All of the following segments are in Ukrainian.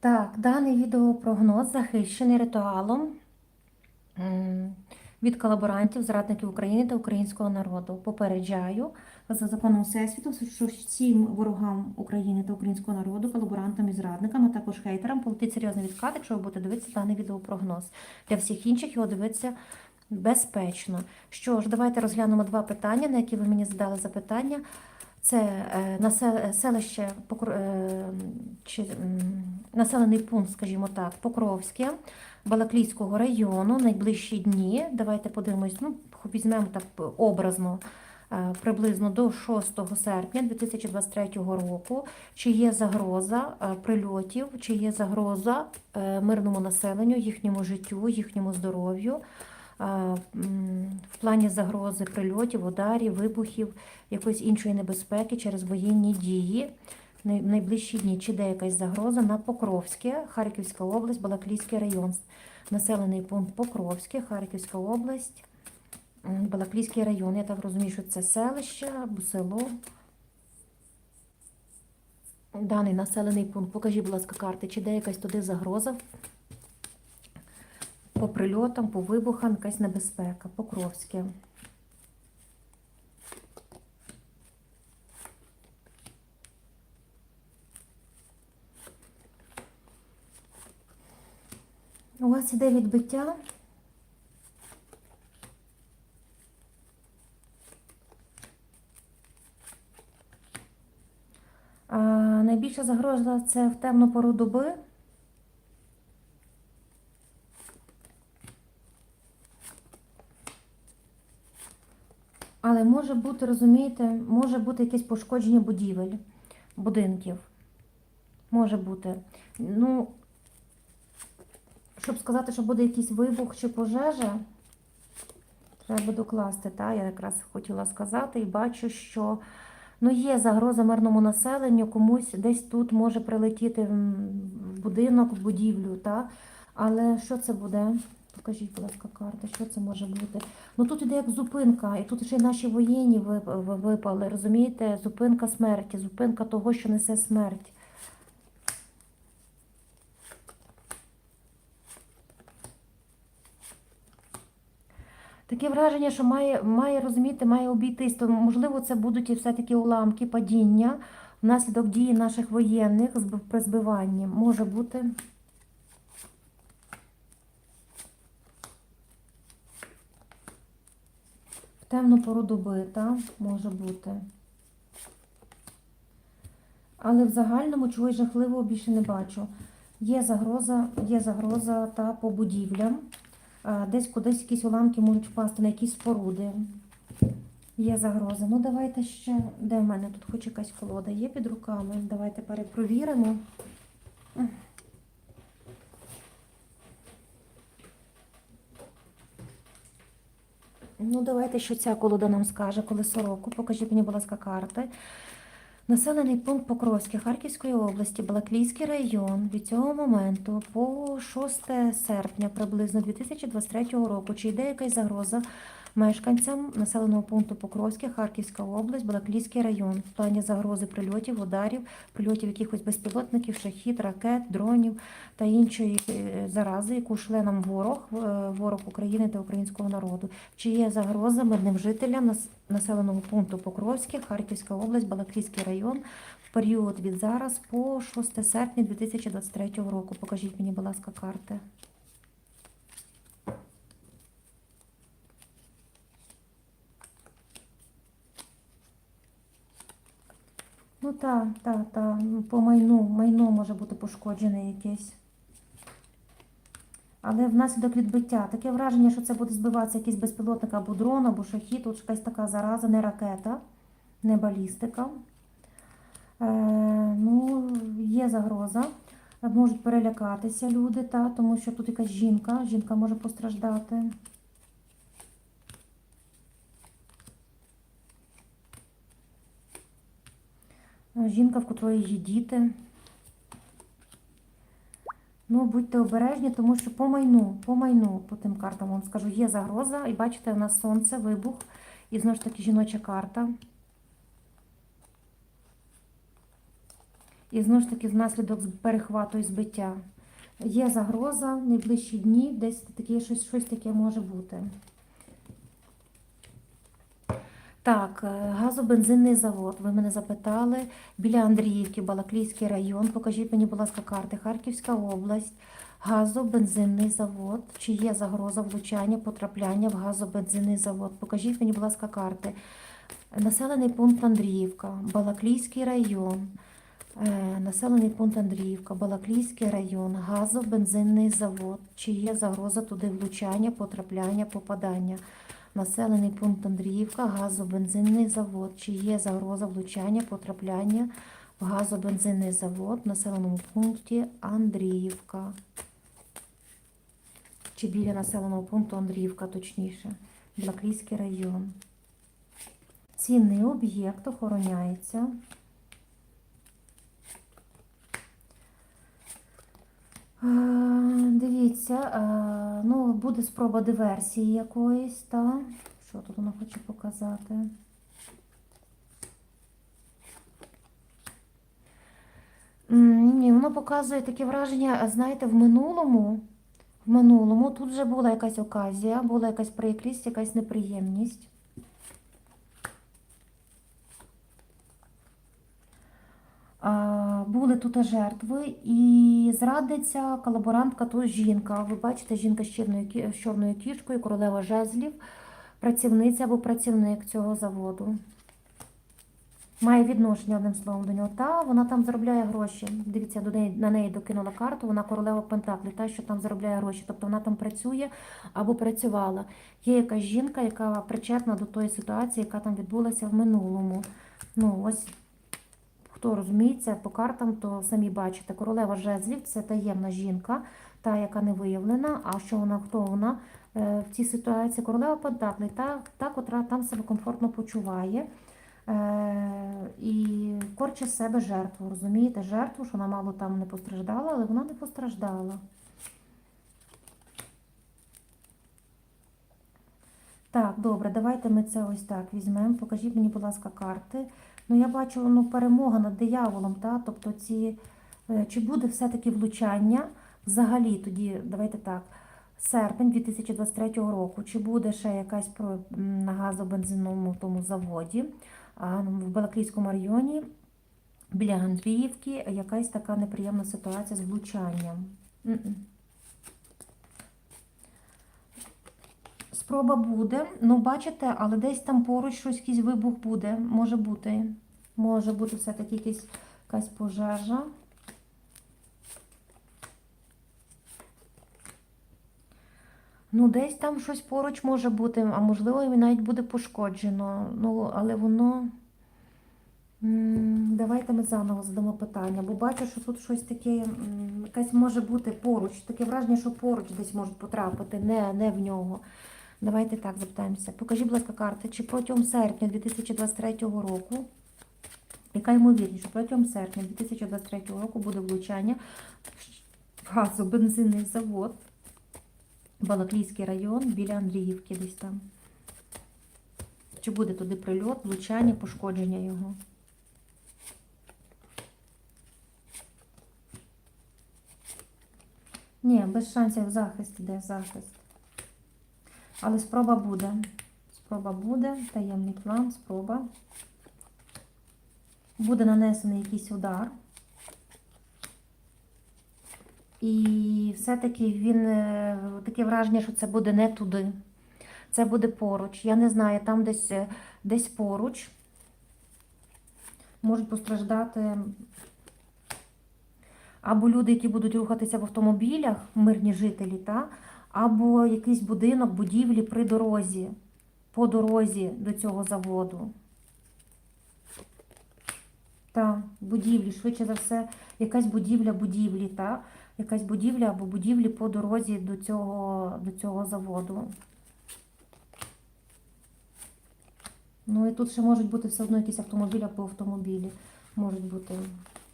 Так, даний відеопрогноз захищений ритуалом від колаборантів, зрадників України та українського народу. Попереджаю за законом Всесвіту, що всім ворогам України та українського народу, колаборантам і зрадникам, а також хейтерам полетить серйозний відкат, якщо ви будете дивитися даний відеопрогноз. Для всіх інших його дивитися безпечно. Що ж, давайте розглянемо два питання, на які ви мені задали запитання. Це е, насе- селище Покр- е, чи населений пункт, скажімо так, Покровське Балаклійського району. Найближчі дні. Давайте подивимось. Ну, візьмемо так образно. е, Приблизно до 6 серпня 2023 року, чи є загроза е, прильотів, чи є загроза е, мирному населенню, їхньому життю, їхньому здоров'ю, в плані загрози прильотів, ударів, вибухів, якоїсь іншої небезпеки через воєнні дії в найближчі дні. Чи де якась загроза на Покровське, Харківська область, Балаклійський район, населений пункт Покровське, Харківська область, Балаклійський район. Я так розумію, що це селище або село. Даний населений пункт. Покажіть, будь ласка, карти, чи де якась туди загроза по прильотам, по вибухам, якась небезпека. Покровське. У вас іде відбиття. А, найбільша загроза це в темну пору доби. Але може бути, розумієте, може бути якесь пошкодження будівель, будинків. Може бути. Ну, щоб сказати, що буде якийсь вибух чи пожежа, треба докласти. Та? Я якраз хотіла сказати і бачу, що ну, є загроза мирному населенню, комусь десь тут може прилетіти в будинок, в будівлю. Та? Але що це буде? Покажіть, будь ласка, карти, що це може бути? Ну тут іде як зупинка, і тут ще й наші воєнні вип- випали, розумієте? Зупинка смерті, зупинка того, що несе смерть. Таке враження, що має, має розуміти, має обійтись. То, можливо, це будуть і все-таки уламки, падіння внаслідок дії наших воєнних при збиванні. Може бути. В темну пору доби, та? може бути. Але в загальному чогось жахливого більше не бачу. Є загроза, є загроза та по будівлям. А, Десь кудись якісь уламки можуть впасти на якісь споруди. Є загроза. Ну, давайте ще. Де в мене тут хоч якась колода є під руками? Давайте перепровіримо. Ну, давайте, що ця колода нам скаже, коли сороку. Покажіть мені, будь ласка, карти. Населений пункт Покровське Харківської області, Балаклійський район від цього моменту по 6 серпня приблизно 2023 року. Чи йде якась загроза мешканцям населеного пункту Покровське, Харківська область, Балаклійський район в плані загрози прильотів, ударів, прильотів якихось безпілотників, шахід, ракет, дронів та іншої е, зарази, яку шле нам ворог, е, ворог України та українського народу. Чи є загроза мирним жителям населеного пункту Покровське, Харківська область, Балаклійський район в період від зараз по 6 серпня 2023 року? Покажіть мені, будь ласка, карти. Ну так, так, так, по майну, майно може бути пошкоджене якесь. Але внаслідок відбиття таке враження, що це буде збиватися якийсь безпілотник або дрон, або шахід, тут якась така зараза, не ракета, не балістика. Е, ну, є загроза. Можуть перелякатися люди, та, тому що тут якась жінка, жінка може постраждати. Жінка, в котрої є діти. Ну, будьте обережні, тому що по майну, по майну, по тим картам вам скажу, є загроза. І бачите, у нас сонце, вибух, і знову ж таки жіноча карта. І знову ж таки, внаслідок перехвату і збиття. Є загроза найближчі дні, десь таке, щось, щось таке може бути. Так, е, газобензинний завод. Ви мене запитали. Біля Андріївки, Балаклійський район. Покажіть мені, будь ласка, карти. Харківська область. Газобензинний завод. Чи є загроза влучання, потрапляння в газобензинний завод? Покажіть мені, будь ласка, карти. Населений пункт Андріївка, Балаклійський район. Е, Населений пункт Андріївка, Балаклійський район, газобензинний завод. Чи є загроза туди влучання, потрапляння, попадання? Населений пункт Андріївка, газобензинний завод. Чи є загроза влучання, потрапляння в газобензинний завод в населеному пункті Андріївка? Чи біля населеного пункту Андріївка, точніше, Балаклійський район. Цінний об'єкт охороняється. Дивіться, е, ну, буде спроба диверсії якоїсь, та? Що тут вона хоче показати? Ні, воно показує таке враження, знаєте, в минулому, в минулому тут вже була якась оказія, була якась прикрість, якась неприємність. А, Були тут жертви, і зрадниця, колаборантка, то жінка. Ви бачите, жінка з чорною, з чорною кішкою, королева жезлів, працівниця або працівник цього заводу. Має відношення одним словом до нього. Та вона там заробляє гроші. Дивіться, до неї на неї докинула карту. Вона королева Пентаклі, та що там заробляє гроші. Тобто вона там працює або працювала. Є якась жінка, яка причетна до тої ситуації, яка там відбулася в минулому. Ну ось Хто розуміється по картам, то самі бачите, королева жезлів це таємна жінка, та, яка не виявлена. А що вона, хто вона е, в цій ситуації? Королева Пентаклей, та, та, котра там себе комфортно почуває е, і корче з себе жертву. Розумієте, жертву, що вона мало там не постраждала, але вона не постраждала. Так, добре, давайте ми це ось так візьмемо. Покажіть мені, будь ласка, карти. Ну, я бачу ну, перемога над дияволом, та? тобто ці, е, чи буде все-таки влучання взагалі тоді, давайте так, серпень 2023 року, чи буде ще якась про, на газобензинному тому заводі ну, в Балаклійському районі біля Андріївки якась така неприємна ситуація з влучанням. Спроба буде, ну бачите, але десь там поруч щось якийсь вибух буде. Може бути. Може бути все-таки якийсь, якась пожежа. Ну, десь там щось поруч може бути, а можливо, і навіть буде пошкоджено. Ну, але воно. Давайте ми заново задамо питання, бо бачу, що тут щось таке, якась може бути поруч. Таке враження, що поруч десь можуть потрапити, не, не в нього. Давайте так запитаємося. Покажіть, будь ласка, карти, чи протягом серпня 2023 року, яка ймовірність, що протягом серпня 2023 року буде влучання в газобензинний завод, Балаклійський район біля Андріївки десь там. Чи буде туди прильот, влучання, пошкодження його? Ні, без шансів захист іде захист. Але спроба буде. Спроба буде, таємний план, спроба. Буде нанесений якийсь удар. І все-таки він е, таке враження, що це буде не туди. Це буде поруч. Я не знаю, там десь, е, десь поруч можуть постраждати або люди, які будуть рухатися в автомобілях, мирні жителі, та, або якийсь будинок, будівлі при дорозі, по дорозі до цього заводу. Та, будівлі, швидше за все, якась будівля будівлі, та, якась будівля або будівлі по дорозі до цього, до цього заводу. Ну і тут ще можуть бути все одно якісь автомобілі або автомобілі. Можуть бути.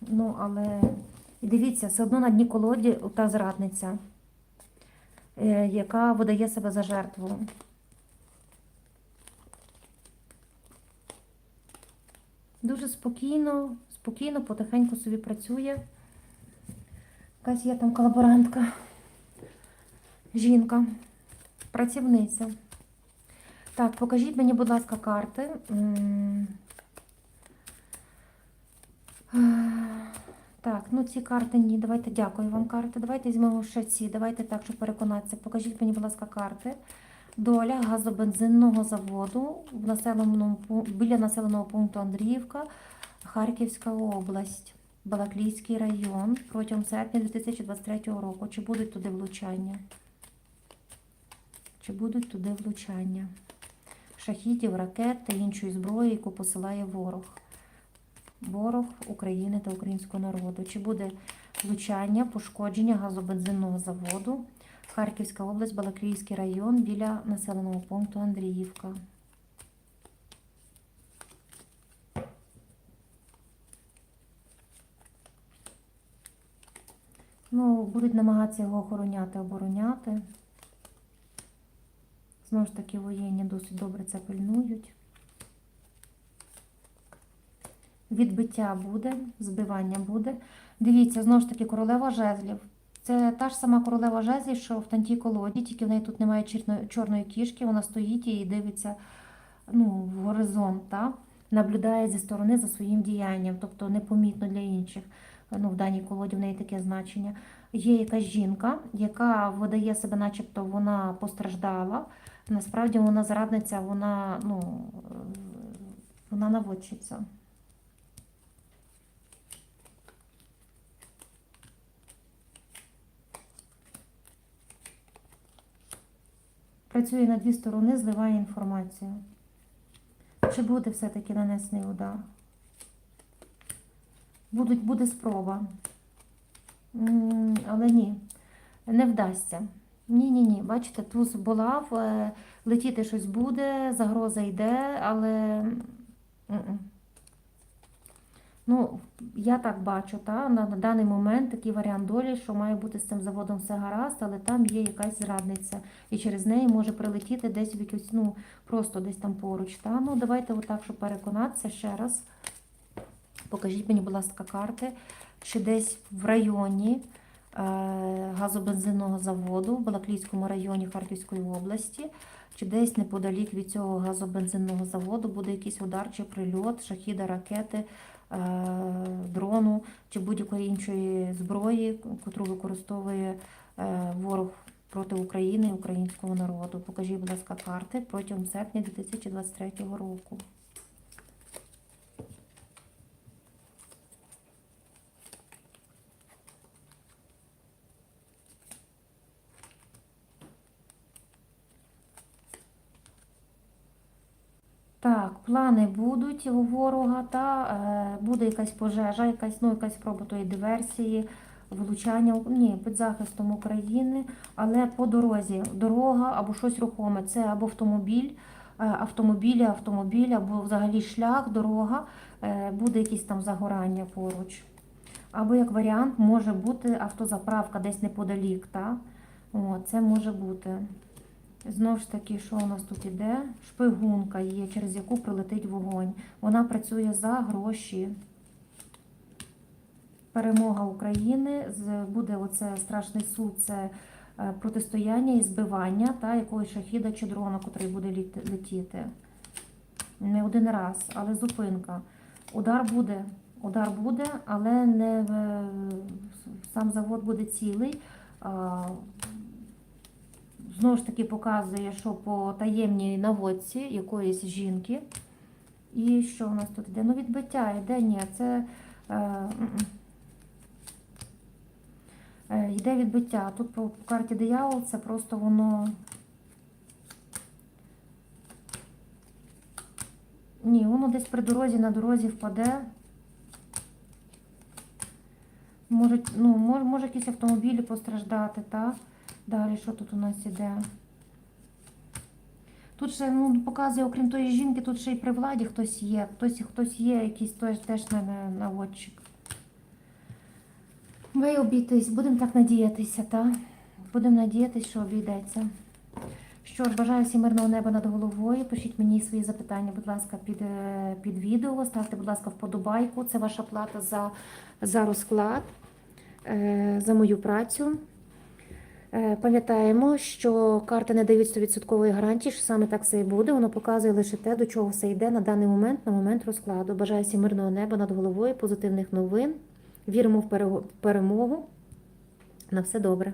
Ну, але і дивіться, все одно на дні колоді та зрадниця, яка видає себе за жертву. Дуже спокійно, спокійно. спокійно, потихеньку собі працює. Якась є там колаборантка, жінка, працівниця. Так, покажіть мені, будь ласка, карти. Так, ну ці карти ні. Давайте дякую вам, карти. Давайте візьмемо ще ці. Давайте так, щоб переконатися. Покажіть мені, будь ласка, карти. Доля газобензинного заводу в населеному, біля населеного пункту Андріївка, Харківська область, Балаклійський район протягом серпня 2023 року. Чи будуть туди влучання? Чи будуть туди влучання? Шахідів, ракет та іншої зброї, яку посилає ворог. Ворог України та українського народу. Чи буде влучання, пошкодження газобензинного заводу? Харківська область, Балаклійський район біля населеного пункту Андріївка. Ну, будуть намагатися його охороняти, обороняти. Знову ж таки, воєнні досить добре це пильнують. Відбиття буде, збивання буде. Дивіться, знову ж таки, королева жезлів. Це та ж сама королева жезлів, що в тантій колоді, тільки в неї тут немає чорної, кішки, вона стоїть і дивиться ну, в горизонт, та? наблюдає зі сторони за своїм діянням, тобто непомітно для інших. Ну, в даній колоді в неї таке значення. Є якась жінка, яка видає себе, начебто вона постраждала. Насправді вона зрадниця, вона, ну, вона наводчиця. Працює на дві сторони, зливає інформацію. Чи буде все-таки нанесений удар? Будуть, буде спроба. Але ні, не вдасться. Ні, ні. Бачите, туз булав, е, летіти щось буде, загроза йде, але. Ну, я так бачу, та, на, даний момент такий варіант долі, що має бути з цим заводом все гаразд, але там є якась зрадниця. І через неї може прилетіти десь в якусь, ну, просто десь там поруч. Та? Ну, давайте отак, щоб переконатися ще раз. Покажіть мені, будь ласка, карти, чи десь в районі е, газобензинного заводу в Балаклійському районі Харківської області, чи десь неподалік від цього газобензинного заводу буде якийсь удар чи прильот, шахіда, ракети, дрону чи будь-якої іншої зброї, яку використовує е, ворог проти України і українського народу. Покажіть, будь ласка, карти протягом серпня 2023 року. Так, плани будуть у ворога, та е, буде якась пожежа, якась, ну, якась спроба тої диверсії, влучання, ні, під захистом України, але по дорозі, дорога або щось рухоме, це або автомобіль, е, автомобілі, автомобіль, або взагалі шлях, дорога, е, буде якісь там загорання поруч. Або як варіант може бути автозаправка десь неподалік, та? О, це може бути. Знову ж таки, що у нас тут іде? Шпигунка є, через яку прилетить вогонь. Вона працює за гроші. Перемога України, буде оце страшний суд, це е, протистояння і збивання та якогось шахіда чи дрона, котрий буде летіти. Не один раз, але зупинка. Удар буде, удар буде, але не сам завод буде цілий. Знову ж таки показує, що по таємній наводці якоїсь жінки. І що у нас тут йде? Ну, відбиття йде, ні, це е. Е, йде відбиття. Тут по карті диявол це просто воно. Ні, воно десь при дорозі на дорозі впаде. Може, ну, може, може якісь автомобілі постраждати, так? Далі, що тут у нас іде? Тут ще ну, показує, окрім тої жінки, тут ще й при владі хтось є. Хтось, хтось є, якийсь теж, теж на- на- наводчик. Ви обійтись, будемо так надіятися, так? Будемо надіятися, що обійдеться. Що ж, бажаю всім мирного неба над головою. Пишіть мені свої запитання, будь ласка, під, е, під відео. Ставте, будь ласка, вподобайку. Це ваша плата за, за розклад, е, за мою працю. Е, Пам'ятаємо, що карти не дають 100% гарантії, що саме так все і буде. Воно показує лише те, до чого все йде на даний момент, на момент розкладу. Бажаю всім мирного неба над головою, позитивних новин. Віримо в перемогу. На все добре.